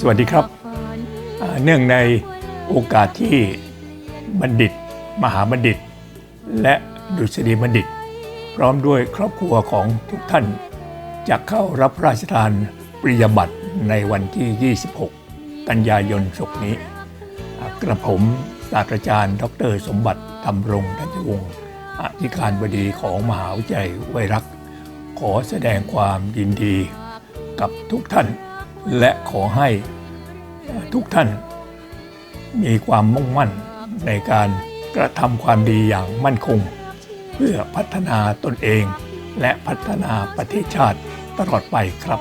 สวัสดีครับ เนื่องในโอกาสที่บัณฑิต มหาบัณฑิต และดุษฎีบัณฑิต พร้อมด้วยครอบครัวของทุกท่านจะเข้ารับพระราชทานปริญญาบัตรในวันที่ 26 กันยายนศกนี้ กระผมศาสตราจารย์ ดร สมบัติธรรมรงทัญวงศ์อธิการบดีของมหาวิทยาลัยไวรัก ขอแสดงความยินดีกับทุกท่าน และขอให้ทุกท่านมีความมุ่งมั่นในการกระทำความดีอย่างมั่นคง เพื่อพัฒนาตนเองและพัฒนาประเทศชาติตลอดไปครับ